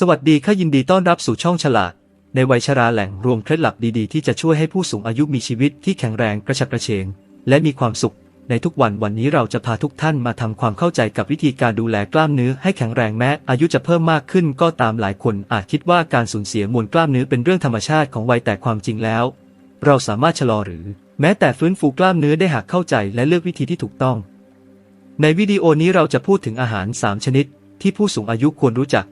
สวัสดีค่ะยินดีต้อนรับสู่ช่องฉลาด ในวัยชราแหล่งรวมเคล็ดลับดีๆ ที่จะช่วยให้ผู้สูงอายุมีชีวิตที่แข็งแรงกระฉับกระเฉง และมีความสุข ในทุกวันวันนี้เราจะพาทุกท่านมาทำความเข้าใจกับวิธีการดูแลกล้ามเนื้อให้แข็งแรงแม้ อายุจะเพิ่มมากขึ้นก็ตามหลายคนอาจคิดว่าการสูญเสียมวลกล้ามเนื้อเป็นเรื่องธรรมชาติของวัยแต่ความจริงแล้ว เราสามารถชะลอหรือ แม้แต่ฟื้นฟูกล้ามเนื้อได้หากเข้าใจและเลือกวิธีที่ถูกต้อง ในวิดีโอนี้เราจะพูดถึงอาหาร 3 ชนิด ที่ผู้สูงอายุควรรู้จัก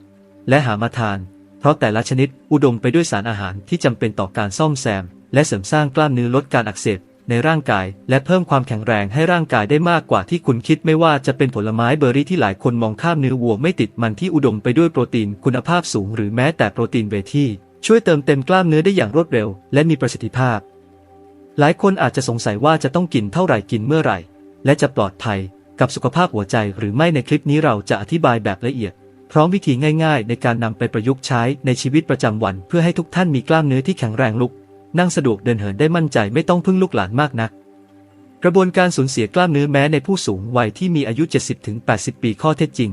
และหามาทาน เพราะแต่ละชนิดอุดมไปด้วยสารอาหารที่จำเป็นต่อการซ่อมแซม และเสริมสร้างกล้ามเนื้อลดการอักเสบในร่างกาย และเพิ่มความแข็งแรงให้ร่างกายได้มากกว่าที่คุณคิดไม่ว่าจะเป็นผลไม้เบอร์รี่ที่หลายคนมองข้ามเนื้อวัวไม่ติดมันที่อุดมไปด้วยโปรตีนคุณภาพสูง หรือแม้แต่โปรตีนเวทีช่วยเติมเต็มกล้ามเนื้อได้อย่างรวดเร็ว และมีประสิทธิภาพ หลายคนอาจจะสงสัยว่าจะต้องกินเท่าไหร่กินเมื่อไหร่ และจะปลอดภัยกับสุขภาพหัวใจหรือไม่ในคลิปนี้เราจะอธิบายแบบละเอียด พร้อมวิธีง่ายๆ ในการนำไปประยุกต์ใช้ในชีวิตประจำวัน เพื่อให้ทุกท่านมีกล้ามเนื้อที่แข็งแรงลุก นั่งสะดวกเดินเหินได้มั่นใจไม่ต้องพึ่งลูกหลานมากนัก กระบวนการสูญเสียกล้ามเนื้อแม้ในผู้สูงวัยที่มีอายุ 70-80 ปีข้อเท็จจริง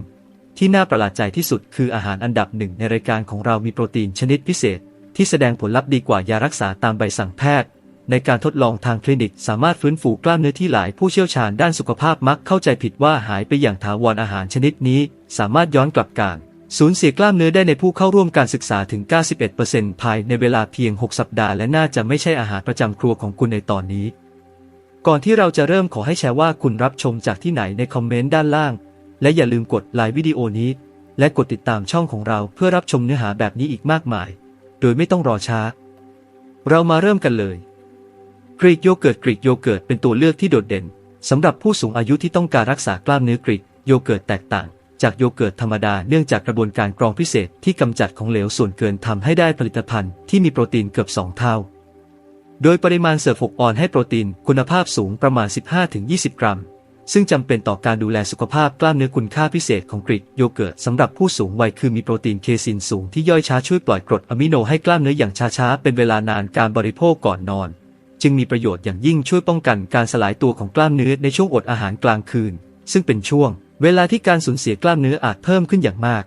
ที่น่าประหลาดใจที่สุดคืออาหารอันดับหนึ่งในรายการของเรามีโปรตีนชนิดพิเศษ ที่แสดงผลลัพธ์ดีกว่ายารักษาตามใบสั่งแพทย์ ในการทดลองทางคลินิก สามารถฟื้นฟูกล้ามเนื้อที่หลายผู้เชี่ยวชาญด้านสุขภาพมักเข้าใจผิดว่าหายไปอย่างถาวรอาหารชนิดนี้ สามารถย้อนกลับการสูญเสียกล้ามเนื้อได้ในผู้เข้าร่วมการศึกษาถึง 91%ภายในเวลาเพียง 6 สัปดาห์และน่าจะไม่ใช่อาหารประจำครัวของคุณในตอนนี้ ก่อนที่เราจะเริ่มขอให้แชร์ว่าคุณรับชมจากที่ไหนในคอมเมนต์ด้านล่าง และอย่าลืมกดไลค์วิดีโอนี้ และกดติดตามช่องของเราเพื่อรับชมเนื้อหาแบบนี้อีกมากมาย โดยไม่ต้องรอช้า เรามาเริ่มกันเลย กรีกโยเกิร์ตกรีกโยเกิร์ตเป็นตัวเลือกที่โดดเด่นสำหรับผู้สูงอายุที่ต้องการรักษากล้ามเนื้อกรีกโยเกิร์ตแตกต่าง จากโยเกิร์ตธรรมดาเนื่องจากกระบวนการกรองพิเศษที่กำจัดของเหลวส่วนเกินทำให้ได้ผลิตภัณฑ์ที่มีโปรตีนเกือบ 2 เท่า โดยปริมาณเสิร์ฟ6ออนให้โปรตีนคุณภาพสูงประมาณ 15-20 กรัม ซึ่งจำเป็นต่อการดูแลสุขภาพกล้ามเนื้อคุณค่าพิเศษของกรีกโยเกิร์ตสำหรับผู้สูงวัยคือมีโปรตีนเคซินสูงที่ย่อยช้าช่วยปล่อยกรดอะมิโนให้กล้ามเนื้ออย่างช้าๆเป็นเวลานานการบริโภคก่อนนอน จึงมีประโยชน์อย่างยิ่งช่วยป้องกันการสลายตัวของกล้ามเนื้อในช่วงอดอาหารกลางคืน ซึ่งเป็นช่วง เวลาที่การสูญเสียกล้ามเนื้ออาจเพิ่มขึ้นอย่างมาก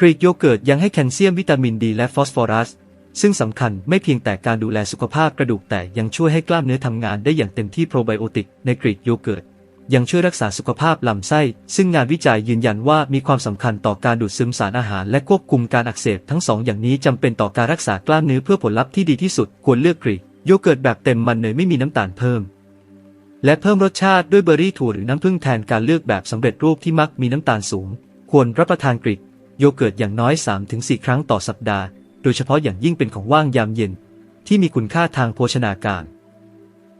กรีกโยเกิร์ตยังให้แคลเซียมวิตามินดีและฟอสฟอรัส ซึ่งสำคัญไม่เพียงแต่การดูแลสุขภาพกระดูกแต่ยังช่วยให้กล้ามเนื้อทำงานได้อย่างเต็มที่โปรไบโอติกในกรีกโยเกิร์ตยังช่วยรักษาสุขภาพลำไส้ ซึ่งงานวิจัยยืนยันว่ามีความสำคัญต่อการดูดซึมสารอาหาร และควบคุมการอักเสบทั้งสองอย่างนี้จำเป็นต่อการรักษากล้ามเนื้อเพื่อผลลัพธ์ที่ดีที่สุดควรเลือกกรีก โยเกิร์ตแบบเต็มมันเนยไม่มีน้ำตาลเพิ่ม และเพิ่มรสชาติด้วยเบอร์รี่ถั่วหรือน้ำผึ้งแทนการเลือกแบบสำเร็จรูปที่มักมีน้ำตาลสูง ควรรับประทานกรีกโยเกิร์ตอย่างน้อย 3-4 ครั้งต่อสัปดาห์ โดยเฉพาะอย่างยิ่งเป็นของว่างยามเย็น ที่มีคุณค่าทางโภชนาการ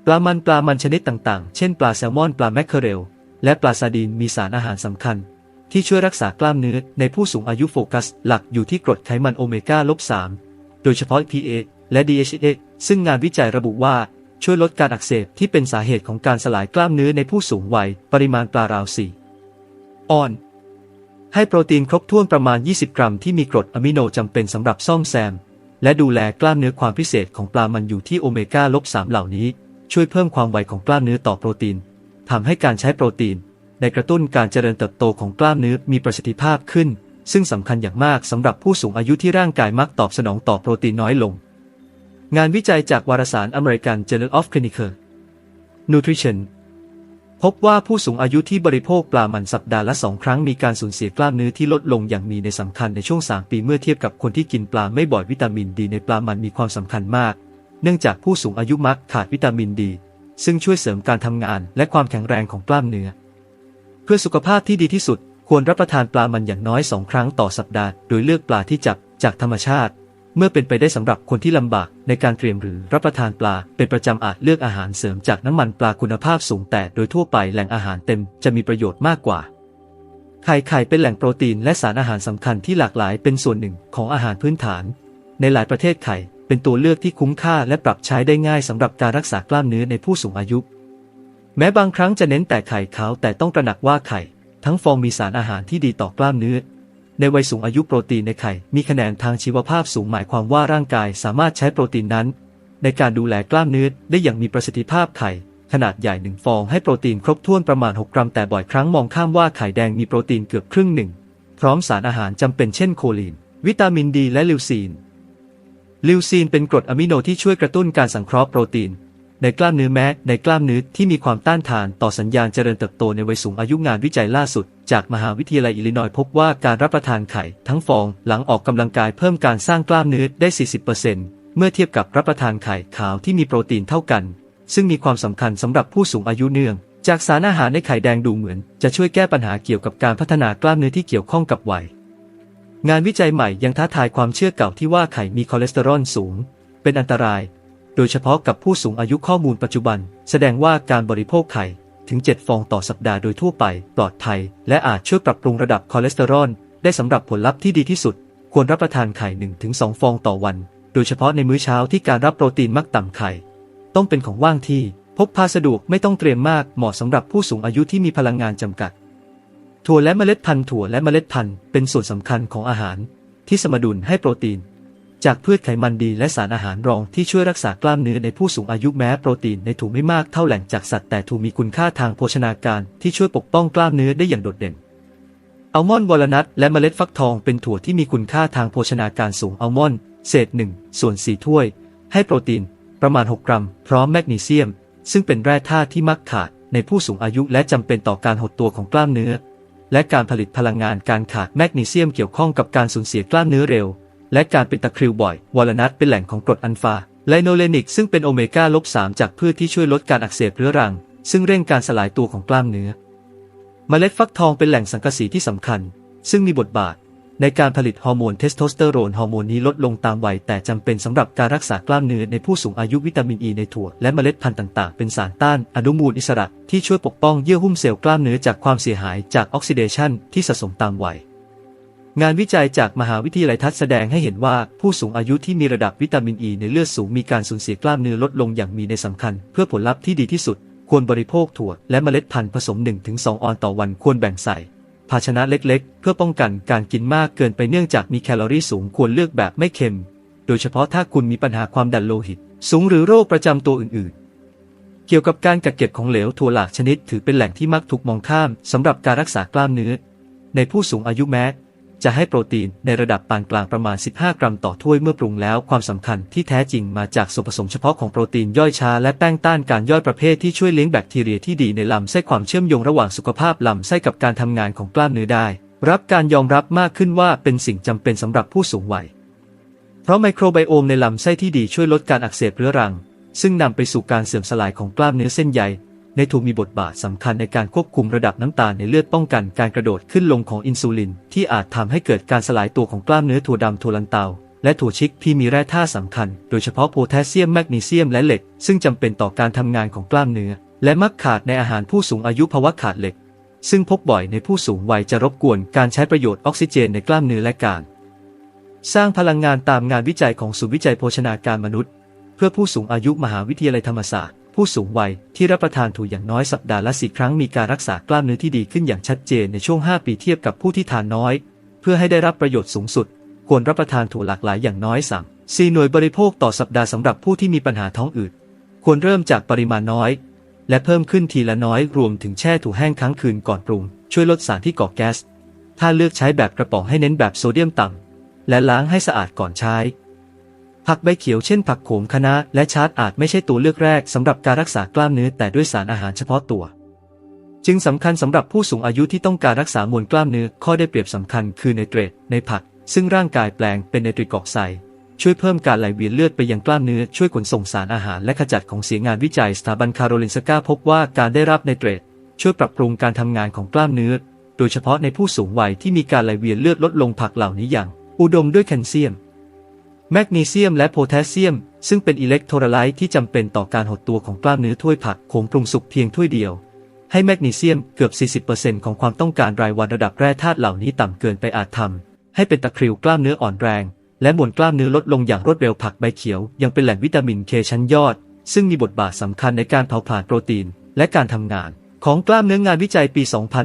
ปลามันปลามันชนิดต่างๆ เช่นปลาแซลมอนปลาแมคเคอเรล และปลาซาดีนมีสารอาหารสำคัญ ที่ช่วยรักษากล้ามเนื้อในผู้สูงอายุโฟกัส หลักอยู่ที่กรดไขมันโอเมก้าลบ3โดยเฉพาะ PA และ DHA ซึ่งงานวิจัยระบุว่าช่วยลดการอักเสบที่เป็นสาเหตุของการสลายกล้ามเนื้อในผู้สูงวัย ปริมาณปลาราว4ออน ให้โปรตีนครบถ้วนประมาณ 20 กรัมที่มีกรดอะมิโนจำเป็นสำหรับซ่อมแซม และดูแลกล้ามเนื้อความพิเศษของปลามันอยู่ที่โอเมก้าลบ3เหล่านี้ ช่วยเพิ่มความไวของกล้ามเนื้อต่อโปรตีนทำให้การใช้โปรตีน ในกระตุ้นการเจริญเติบโตของกล้ามเนื้อมีประสิทธิภาพขึ้น ซึ่งสำคัญอย่างมากสำหรับผู้สูงอายุที่ร่างกายมักตอบสนองต่อโปรตีนน้อยลง งานวิจัยจากวารสาร American Journal of Clinical Nutrition พบว่าผู้สูงอายุที่บริโภคปลามันสัปดาห์ละสองครั้งมีการสูญเสียกล้ามเนื้อที่ลดลงอย่างมีในสำคัญในช่วง 3 ปีเมื่อเทียบกับคนที่กินปลาไม่บ่อยวิตามินดีในปลามันมีความสำคัญมาก เนื่องจากผู้สูงอายุมักขาดวิตามินดี ซึ่งช่วยเสริมการทำงานและความแข็งแรงของกล้ามเนื้อ เพื่อสุขภาพที่ดีที่สุด ควรรับประทานปลามันอย่างน้อยสองครั้งต่อสัปดาห์ โดยเลือกปลาที่จับจากธรรมชาติ เมื่อเป็นไปได้สำหรับคนที่ลำบากในการเตรียมหรือรับประทานปลา เป็นประจำอาจเลือกอาหารเสริมจากน้ำมันปลาคุณภาพสูงแต่โดยทั่วไปแหล่งอาหารเต็มจะมีประโยชน์มากกว่าไข่ไข่เป็นแหล่งโปรตีนและสารอาหารสำคัญที่หลากหลายเป็นส่วนหนึ่งของอาหารพื้นฐาน ในหลายประเทศไข่เป็นตัวเลือกที่คุ้มค่าและปรับใช้ได้ง่ายสำหรับการรักษากล้ามเนื้อในผู้สูงอายุ แม้บางครั้งจะเน้นแต่ไข่ขาวแต่ต้องตระหนักว่าไข่ ทั้งฟองมีสารอาหารที่ดีต่อกล้ามเนื้อ ในวัยสูงอายุโปรตีนในไข่ มีคะแนนทางชีวภาพสูงหมายความว่าร่างกายสามารถใช้โปรตีนนั้น ในการดูแลกล้ามเนื้อได้อย่างมีประสิทธิภาพไข่ ขนาดใหญ่หนึ่งฟองให้โปรตีนครบถ้วนประมาณ 6 กรัม แต่บ่อยครั้งมองข้ามว่าไข่แดงมีโปรตีนเกือบครึ่งหนึ่ง พร้อมสารอาหารจำเป็นเช่นโคลีน วิตามินดีและลิวซีนลิวซีนเป็นกรดอะมิโนที่ช่วยกระตุ้นการสังเคราะห์โปรตีน ในกล้ามเนื้อแม้ในกล้ามเนื้อที่มีความต้านทานต่อสัญญาณเจริญเติบโตในวัยสูงอายุงานวิจัยล่าสุด จากมหาวิทยาลัยอิลลินอยส์พบว่าการรับประทานไข่ทั้งฟองหลังออกกำลังกายเพิ่มการสร้างกล้ามเนื้อได้ 40%เมื่อเทียบกับรับประทานไข่ขาวที่มีโปรตีนเท่ากัน ซึ่งมีความสำคัญสำหรับผู้สูงอายุเนื่อง จากสารอาหารในไข่แดงดูเหมือน จะช่วยแก้ปัญหาเกี่ยวกับการพัฒนากล้ามเนื้อที่เกี่ยวข้องกับวัยงานวิจัยใหม่ยังท้าทายความเชื่อเก่าที่ว่าไข่มีคอเลสเตอรอลสูง เป็นอันตราย โดยเฉพาะกับผู้สูงอายุข้อมูลปัจจุบัน แสดงว่าการบริโภคไข่ถึง 7 ฟองต่อสัปดาห์โดยทั่วไป ปลอดภัย และอาจช่วยปรับปรุงระดับคอเลสเตอรอลได้สำหรับผลลัพธ์ที่ดีที่สุด ควรรับประทานไข่ 1-2 ฟองต่อวัน โดยเฉพาะในมื้อเช้าที่การรับโปรตีนมักต่ำไข่ ต้องเป็นของว่างที่ พกพาสะดวกไม่ต้องเตรียมมากเหมาะสำหรับผู้สูงอายุที่มีพลังงานจำกัด ถั่วและเมล็ดพันธุ์ถั่วและเมล็ดพันธุ์เป็นส่วนสำคัญของอาหาร ที่สมดุลให้โปรตีน จากพืชไขมันดีและสารอาหารรองที่ช่วยรักษากล้ามเนื้อในผู้สูงอายุแม้โปรตีนในถั่วไม่มากเท่าแหล่งจากสัตว์แต่ถั่วมีคุณค่าทางโภชนาการที่ช่วยปกป้องกล้ามเนื้อได้อย่างโดดเด่นอัลมอนด์วอลนัทและเมล็ดฟักทองเป็นถั่วที่มีคุณค่าทางโภชนาการสูงอัลมอนด์เศษ 1 ส่วน 4 ถ้วย ให้โปรตีน ประมาณ 6 กรัม พร้อมแมกนีเซียม ซึ่งเป็นแร่ธาตุที่มักขาดในผู้สูงอายุและจำเป็นต่อการหดตัวของกล้ามเนื้อ และการผลิตพลังงานการขาดแมกนีเซียมเกี่ยวข้องกับการสูญเสียกล้ามเนื้อเร็ว และการเป็นตะคริวบ่อยวอลนัทเป็นแหล่งของกรดอัลฟาไลโนเลนิกซึ่งเป็นโอเมก้าลบ3จากพืชที่ช่วยลดการอักเสบเรื้อรัง ซึ่งเร่งการสลายตัวของกล้ามเนื้อ เมล็ดฟักทองเป็นแหล่งสังกะสีที่สำคัญ ซึ่งมีบทบาท ในการผลิตฮอร์โมนเทสโทสเตอโรนฮอร์โมนนี้ลดลงตามวัยแต่จำเป็นสำหรับการรักษากล้ามเนื้อในผู้สูงอายุวิตามินอ e ีในถั่วและเมล็ดพันธุ์ต่างๆ เป็นสารต้านอนุมูลอิสระที่ช่วยปกป้องเยื่อหุ้มเซลล์กล้ามเนื้อจากความเสียหายจากออกซิเดชันที่สะสมตามวัย งานวิจัยจากมหาวิทยาลัยทัศแสดงให้เห็นว่าผู้สูงอายุที่มีระดับวิตามินอ e ีในเลือดสูงมีการสูญเสียกล้ามเนื้อลดลงอย่างมีในสำคัญ เพื่อผลลัพธ์ที่ดีที่สุด ควรบริโภคถั่วและเมล็ดพันธุ์ผสม 1-2 ออนต่อวันควรแบ่งใส่ ภาชนะเล็กๆ เพื่อป้องกันการกินมากเกินไปเนื่องจากมีแคลอรี่สูงควรเลือกแบบไม่เค็ม โดยเฉพาะถ้าคุณมีปัญหาความดันโลหิต สูงหรือโรคประจำตัวอื่น ๆเกี่ยวกับการกักเก็บของเหลวถั่วหลากชนิดถือเป็นแหล่งที่มักถูกมองข้ามสำหรับการรักษากล้ามเนื้อ ในผู้สูงอายุแม้ จะให้โปรตีนในระดับปานกลางประมาณ 15 กรัมต่อถ้วยเมื่อปรุงแล้ว ความสำคัญที่แท้จริงมาจากส่วนผสมเฉพาะของโปรตีนย่อยช้าและแป้งต้านการย่อยประเภทที่ช่วยเลี้ยงแบคทีเรียที่ดีในลำไส้ความเชื่อมโยงระหว่างสุขภาพลำไส้กับการทำงานของกล้ามเนื้อได้ รับการยอมรับมากขึ้นว่าเป็นสิ่งจำเป็นสำหรับผู้สูงวัย เพราะไมโครไบโอมในลำไส้ที่ดีช่วยลดการอักเสบเรื้อรัง ซึ่งนำไปสู่การเสื่อมสลายของกล้ามเนื้อเส้นใย ในถูกมีบทบาทสำคัญในการควบคุมระดับน้ำตาลในเลือดป้องกันการกระโดดขึ้นลงของอินซูลิน ที่อาจทำให้เกิดการสลายตัวของกล้ามเนื้อถั่วดำถั่วลันเตา และถั่วชิกที่มีแร่ธาตุสำคัญ โดยเฉพาะโพแทสเซียมแมกนีเซียมและเหล็ก ซึ่งจำเป็นต่อการทำงานของกล้ามเนื้อ และมักขาดในอาหารผู้สูงอายุภาวะขาดเหล็ก ซึ่งพบบ่อยในผู้สูงวัยจะรบกวนการใช้ประโยชน์ออกซิเจนในกล้ามเนื้อและการ สร้างพลังงานตามงานวิจัยของศูนย์วิจัยโภชนาการมนุษย์ เพื่อผู้สูงอายุมหาวิทยาลัยธรรมศาสตร์ ผู้สูงวัยที่รับประทานถั่วอย่างน้อยสัปดาห์ละสี่ครั้งมีการรักษากล้ามเนื้อที่ดีขึ้นอย่างชัดเจนในช่วง 5 ปีเทียบกับผู้ที่ทานน้อย เพื่อให้ได้รับประโยชน์สูงสุด ควรรับประทานถั่วหลากหลายอย่างน้อยสั่งสี่หน่วยบริโภคต่อสัปดาห์สำหรับผู้ที่มีปัญหาท้องอืดควรเริ่มจากปริมาณน้อย และเพิ่มขึ้นทีละน้อยรวมถึงแช่ถั่วแห้งค้างคืนก่อนปรุง ช่วยลดสารที่ก่อแก๊สถ้าเลือกใช้แบบกระป๋องให้เน้นแบบโซเดียมต่ำและล้างให้สะอาดก่อนใช้ ผักใบเขียวเช่นผักโขมคะน้าและชาร์ตอาจไม่ใช่ตัวเลือกแรกสำหรับการรักษากล้ามเนื้อแต่ด้วยสารอาหารเฉพาะตัว จึงสำคัญสำหรับผู้สูงอายุที่ต้องการรักษามวลกล้ามเนื้อข้อได้เปรียบสำคัญคือไนเตรตในผัก ซึ่งร่างกายแปลงเป็นไนตริกออกไซด์ช่วยเพิ่มการไหลเวียนเลือดไปยังกล้ามเนื้อช่วยขนส่งสารอาหารและขจัดของเสียงานวิจัยสถาบันคาโรลินสกาพบว่าการได้รับไนเตรตช่วยปรับปรุงการทำงานของกล้ามเนื้อ โดยเฉพาะในผู้สูงวัยที่มีการไหลเวียนเลือดลดลงผักเหล่านี้อย่าง อุดมด้วยแคลเซียม แมกนีเซียมและโพแทสเซียม ซึ่งเป็นอิเล็กโทรไลต์ที่จำเป็นต่อการหดตัวของกล้ามเนื้อถ้วยผักโขมปรุงสุกเพียงถ้วยเดียว ให้แมกนีเซียมเกือบ 40%ของความต้องการรายวันระดับแร่ธาตุเหล่านี้ต่ำเกินไปอาจทำให้เป็นตะคริวกล้ามเนื้ออ่อนแรง และมวลกล้ามเนื้อลดลงอย่างรวดเร็วผักใบเขียว ยังเป็นแหล่งวิตามินเคชั้นยอด ซึ่งมีบทบาทสำคัญในการเผาผลาญโปรตีน และการทำงาน ของกล้ามเนื้องานวิจัยปี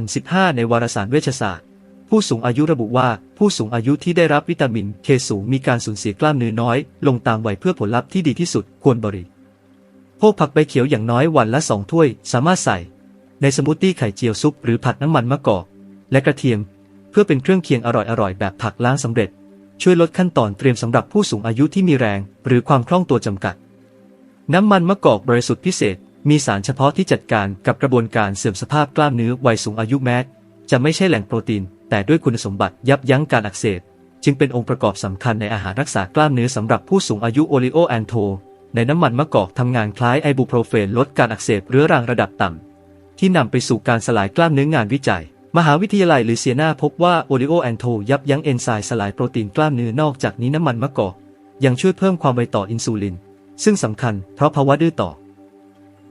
2015 ในวารสารเวชศาสตร์ ผู้สูงอายุระบุว่า ผู้สูงอายุที่ได้รับวิตามินเคสูงมีการสูญเสียกล้ามเนื้อน้อย ลงตามวัยเพื่อผลลัพธ์ที่ดีที่สุดควรบริโภคผักใบเขียวอย่างน้อยวันละ 2 ถ้วย สามารถใส่ ในสมูทตี้ไข่เจียวซุปหรือผัดน้ำมันมะกอก และกระเทียม เพื่อเป็นเครื่องเคียงอร่อยๆ แบบผักล้างสำเร็จ ช่วยลดขั้นตอนเตรียมสำหรับผู้สูงอายุที่มีแรง หรือความคล่องตัวจำกัด น้ำมันมะกอกบริสุทธิ์พิเศษ มีสารเฉพาะที่จัดการกับกระบวนการเสื่อมสภาพกล้ามเนื้อวัยสูงอายุแม้จะไม่ใช่แหล่งโปรตีน แต่ด้วยคุณสมบัติยับยั้งการอักเสบจึงเป็นองค์ประกอบสำคัญในอาหารรักษากล้ามเนื้อสำหรับผู้สูงอายุโอลิโอแอนโทในน้ำมันมะกอกทำงานคล้ายไอบูโปรเฟนลดการอักเสบเรื้อรังระดับต่ำ ที่นำไปสู่การสลายกล้ามเนื้องานวิจัย มหาวิทยาลัยหรือเซียนาพบว่าโอลิโอแอนโทยับยั้งเอนไซม์สลายโปรตีนกล้ามเนื้อนอกจากนี้น้ำมันมะกอกยังช่วยเพิ่มความไวต่ออินซูลิน ซึ่งสำคัญเพราะภาวะดื้อต่อ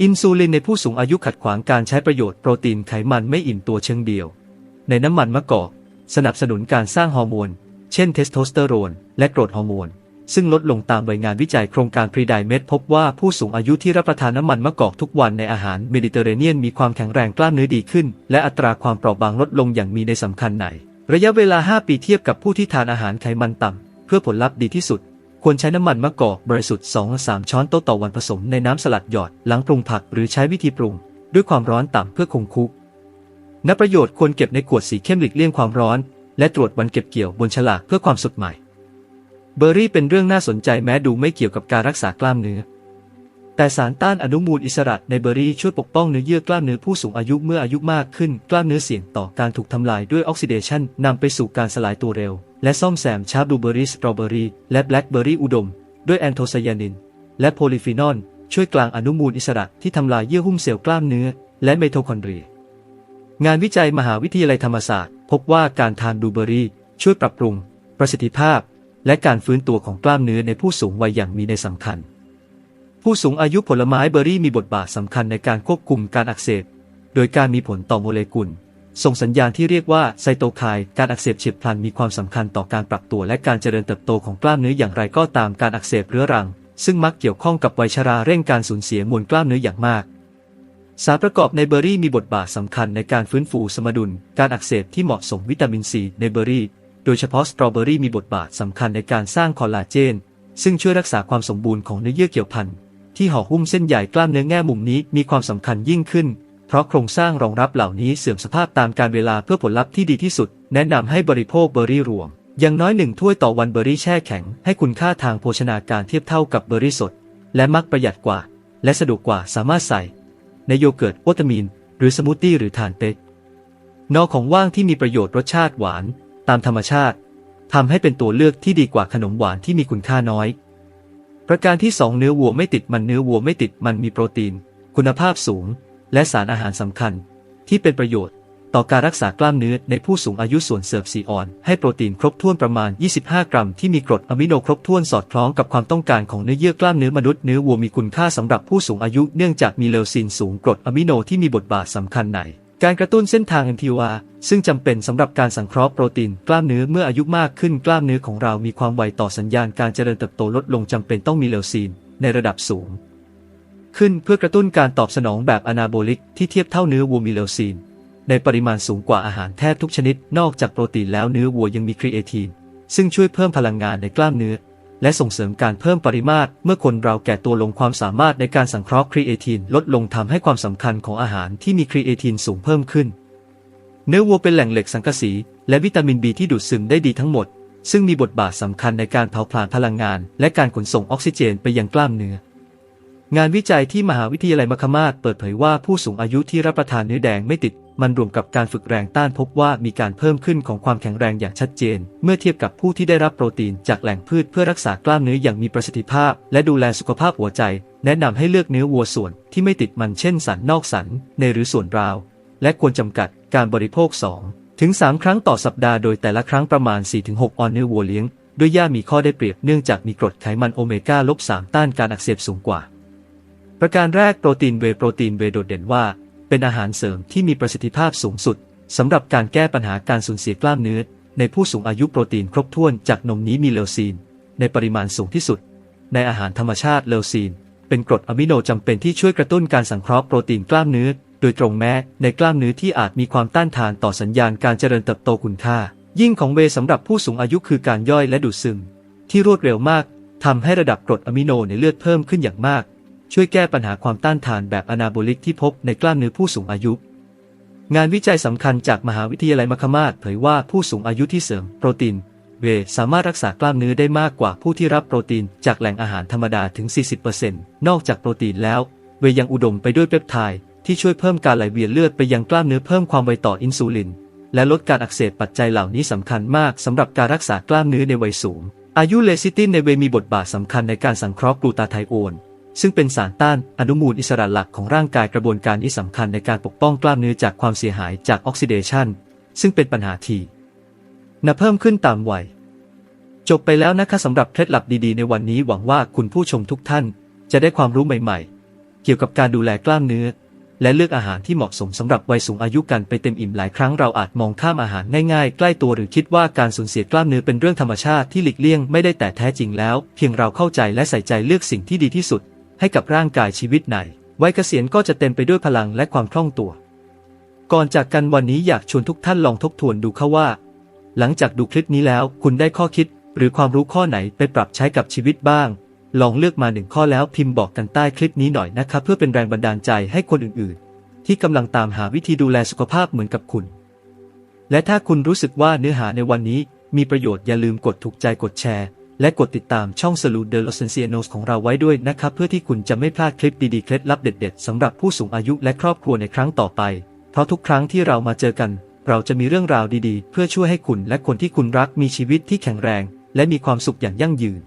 อินซูลินในผู้สูงอายุขัดขวางการใช้ประโยชน์โปรตีนไขมันไม่อิ่มตัวเชิงเดียว ในน้ำมันมะกอก สนับสนุนการสร้างฮอร์โมน เช่นเทสโทสเตอโรน และกรทฮอร์โมน ซึ่งลดลงตามใบงานวิจัยโครงการพรีไดเมดพบว่าผู้สูงอายุที่รับประทานน้ำมันมะกอกทุกวันในอาหารเมดิเตอร์เรเนียนมีความแข็งแรงกล้ามเนื้อดีขึ้น และอัตราความเปราะบางลดลงอย่างมีในสำคัญในระยะเวลา 5 ปีเทียบกับผู้ที่ทานอาหารไขมันต่ำเพื่อผลลัพธ์ดีที่สุด ควรใช้น้ำมันมะกอกบริสุทธิ์2-3 ช้อนโต๊ะต่อวันผสมในน้ำสลัดหยอด หลังปรุงผักหรือใช้วิธีปรุง ด้วยความร้อนต่ำเพื่อคงคุก นับประโยชน์ควรเก็บในขวดสีเข้มหลีกเลี่ยงความร้อน และตรวจวันเก็บเกี่ยวบนฉลากเพื่อความสดใหม่ เบอร์รี่เป็นเรื่องน่าสนใจแม้ดูไม่เกี่ยวกับการรักษากล้ามเนื้อ แต่สารต้านอนุมูลอิสระในเบอร์รี่ช่วยปกป้องเนื้อเยื่อกล้ามเนื้อผู้สูงอายุเมื่ออายุมากขึ้นกล้ามเนื้อเสี่ยงต่อการถูกทำลายด้วยออกซิเดชันนำไปสู่การสลายตัวเร็ว และซ่อมแซมชาบลูเบอร์รี่สตรอเบอร์รี่และแบล็คเบอร์รี่อุดม ด้วยแอนโทไซยานิน และโพลีฟีนอลช่วยกลางอนุมูลอิสระที่ทำลายเยื่อหุ้มเซลล์กล้ามเนื้อ และไมโทคอนเดรีย งานวิจัยมหาวิทยาลัยธรรมศาสตร์ พบว่าการทานบลูเบอรี่ ช่วยปรับปรุง ประสิทธิภาพ และการฟื้นตัวของกล้ามเนื้อในผู้สูงวัยอย่างมีในสำคัญ ผู้สูงอายุผลไม้เบอร์รี่มีบทบาทสำคัญในการควบคุมการอักเสบ โดยการมีผลต่อโมเลกุล ส่งสัญญาณที่เรียกว่าไซโตไคน์การอักเสบเฉียบพลันมีความสำคัญต่อการปรับตัว และการเจริญเติบโตของกล้ามเนื้ออย่างไรก็ตามการอักเสบเรื้อรัง ซึ่งมักเกี่ยวข้องกับวัยชราเร่งการสูญเสียมวลกล้ามเนื้ออย่างมาก สารประกอบในเบอร์รี่มีบทบาทสำคัญในการฟื้นฟูสมดุล การอักเสบที่เหมาะสมวิตามินซีในเบอร์รี่ โดยเฉพาะสตรอเบอร์รี่มีบทบาทสำคัญในการสร้างคอลลาเจน ซึ่งช่วยรักษาความสมบูรณ์ของเนื้อเยื่อเกี่ยวพันที่ห่อหุ้มเส้นใหญ่กล้ามเนื้อแง่มุมนี้มีความสำคัญยิ่งขึ้น เพราะโครงสร้างรองรับเหล่านี้เสื่อมสภาพตามการเวลาเพื่อผลลัพธ์ที่ดีที่สุด แนะนำให้บริโภคเบอร์รี่รวม อย่างน้อยหนึ่งถ้วยต่อวันเบอร์รี่แช่แข็ง ให้คุณค่าทางโภชนาการเทียบเท่ากับเบอร์รี่สด และมักประหยัดกว่า และสะดวกกว่าสามารถใส่ ในโยเกิร์ตโอตามีน หรือสมูทตี้หรือทานเต็กนอกของว่างที่มีประโยชน์รสชาติหวานตามธรรมชาติทำให้เป็นตัวเลือกที่ดีกว่าขนมหวานที่มีคุณค่าน้อย ประการที่ 2 เนื้อวัวไม่ติดมันเนื้อวัวไม่ติดมันมีโปรตีน คุณภาพสูง และสารอาหารสำคัญ ที่เป็นประโยชน์ ต่อการรักษากล้ามเนื้อในผู้สูงอายุส่วนเสริมสีอ่อน ให้โปรตีนครบถ้วนประมาณ 25 กรัม ที่มีกรดอะมิโนครบถ้วนสอดคล้องกับความต้องการของเนื้อเยื่อกล้ามเนื้อมนุษย์เนื้อวัวมีคุณค่าสำหรับผู้สูงอายุเนื่องจากมีเลวซินสูงกรดอะมิโนที่มีบทบาทสำคัญในการกระตุ้นเส้นทาง MTR ซึ่งจำเป็นสำหรับการสังเคราะห์โปรตีนกล้ามเนื้อเมื่ออายุมากขึ้นกล้ามเนื้อของเรามีความไวต่อสัญญาณการเจริญเติบโตลดลงจำเป็นต้องมีเลวซีนในระดับสูง ขึ้นเพื่อกระตุ้นการตอบสนองแบบอนาโบลิกที่เทียบเท่าเนื้อวัวมีเลวซีน ในปริมาณสูงกว่าอาหารแทบทุกชนิด นอกจากโปรตีนแล้วเนื้อวัวยังมีครีเอทีน ซึ่งช่วยเพิ่มพลังงานในกล้ามเนื้อ และส่งเสริมการเพิ่มปริมาตร เมื่อคนเราแก่ตัวลงความสามารถในการสังเคราะห์ครีเอทีนลดลงทำให้ความสำคัญของอาหารที่มีครีเอทีนสูงเพิ่มขึ้น เนื้อวัวเป็นแหล่งเหล็กสังกะสี และวิตามินบีที่ดูดซึมได้ดีทั้งหมด ซึ่งมีบทบาทสำคัญในการเผาผลาญพลังงาน และการขนส่งออกซิเจนไปยังกล้ามเนื้อ งานวิจัยที่มหาวิทยาลัยมคมาศเปิดเผยว่าผู้สูงอายุที่รับประทานเนื้อแดงไม่ติด มันรวมกับการฝึกแรงต้านพบว่ามีการเพิ่มขึ้นของความแข็งแรงอย่างชัดเจน เมื่อเทียบกับผู้ที่ได้รับโปรตีนจากแหล่งพืชเพื่อรักษากล้ามเนื้ออย่างมีประสิทธิภาพ และดูแลสุขภาพหัวใจ แนะนำให้เลือกเนื้อวัวส่วนที่ไม่ติดมันเช่นสันนอกสัน ในหรือส่วนราว และควรจำกัดการบริโภค 2 ถึง 3 ครั้งต่อสัปดาห์โดยแต่ละครั้งประมาณ 4-6 ออนเนื้อวัวเลี้ยงด้วยหญ้ามีข้อได้เปรียบเนื่องจากมีกรดไขมันโอเมก้าลบ3ต้านการอักเสบสูงกว่า ประการแรกโปรตีนเวโปรตีนเวโดดเด่นว่า เป็นอาหารเสริมที่มีประสิทธิภาพสูงสุดสำหรับการแก้ปัญหาการสูญเสียกล้ามเนื้อ ในผู้สูงอายุโปรตีนครบถ้วนจากนมนี้มีเลวซีน ในปริมาณสูงที่สุด ในอาหารธรรมชาติเลวซีน เป็นกรดอะมิโนจำเป็นที่ช่วยกระตุ้นการสังเคราะห์โปรตีนกล้ามเนื้อ โดยตรงแม้ในกล้ามเนื้อที่อาจมีความต้านทานต่อสัญญาณการเจริญเติบโตคุณค่า ยิ่งของเวสำหรับผู้สูงอายุคือการย่อยและดูดซึม ที่รวดเร็วมากทำให้ระดับกรดอะมิโนในเลือดเพิ่มขึ้นอย่างมาก ช่วยแก้ปัญหาความต้านทานแบบอนาโบลิกที่พบในกล้ามเนื้อผู้สูงอายุ งานวิจัยสำคัญจากมหาวิทยาลัยมัคมาศเผยว่าผู้สูงอายุที่เสริมโปรตีนเวสามารถรักษากล้ามเนื้อได้มากกว่าผู้ที่รับโปรตีนจากแหล่งอาหารธรรมดาถึง 40%นอกจากโปรตีนแล้ว เวยังอุดมไปด้วยเปปไทด์ที่ช่วยเพิ่มการไหลเวียนเลือดไปยังกล้ามเนื้อเพิ่มความไวต่ออินซูลิน และลดการอักเสบปัจจัยเหล่านี้สำคัญมากสำหรับการรักษากล้ามเนื้อในวัยสูง อายุเลซิตินในเวมีบทบาทสำคัญในการสังเคราะห์กลูตาไทโอน ซึ่งเป็นสารต้านอนุมูลอิสระหลักของร่างกายกระบวนการนี้สำคัญในการปกป้องกล้ามเนื้อจากความเสียหายจากออกซิเดชันซึ่งเป็นปัญหาทีนะเพิ่มขึ้นตามวัย จบไปแล้วนะคะสำหรับเคล็ดลับดีๆ ในวันนี้หวังว่าคุณผู้ชมทุกท่าน จะได้ความรู้ใหม่ๆ เกี่ยวกับการดูแลกล้ามเนื้อ และเลือกอาหารที่เหมาะสมสำหรับวัยสูงอายุกันไปเต็มอิ่มหลายครั้งเราอาจมองข้ามอาหารง่ายๆ ใกล้ตัวหรือคิดว่าการสูญเสียกล้ามเนื้อเป็นเรื่องธรรมชาติที่หลีกเลี่ยงไม่ได้แต่แท้จริงแล้ว เพียงเราเข้าใจและใส่ใจเลือกสิ่งที่ดีที่สุด ให้กับร่างกายชีวิตไหนวัยเกษียณก็จะเต็มไปด้วยพลังและความคล่องตัว ก่อนจากกันวันนี้อยากชวนทุกท่านลองทบทวนดูค่ะว่า หลังจากดูคลิปนี้แล้วคุณได้ข้อคิด หรือความรู้ข้อไหนไปปรับใช้กับชีวิตบ้าง ลองเลือกมาหนึ่งข้อแล้วพิมพ์บอกกันใต้คลิปนี้หน่อยนะครับเพื่อเป็นแรงบันดาลใจให้คนอื่นๆ ที่กำลังตามหาวิธีดูแลสุขภาพเหมือนกับคุณ และถ้าคุณรู้สึกว่าเนื้อหาในวันนี้มีประโยชน์อย่าลืมกดถูกใจกดแชร์ และกดติดตามช่องสลูดเดลเซนเซียโนสของเราไว้ด้วยนะครับ เพื่อที่คุณจะไม่พลาดคลิปดีๆ เคล็ดลับเด็ดๆสำหรับผู้สูงอายุและครอบครัวในครั้งต่อไป เพราะทุกครั้งที่เรามาเจอกัน เราจะมีเรื่องราวดีๆ เพื่อช่วยให้คุณและคนที่คุณรักมีชีวิตที่แข็งแรง และมีความสุขอย่างยั่งยืน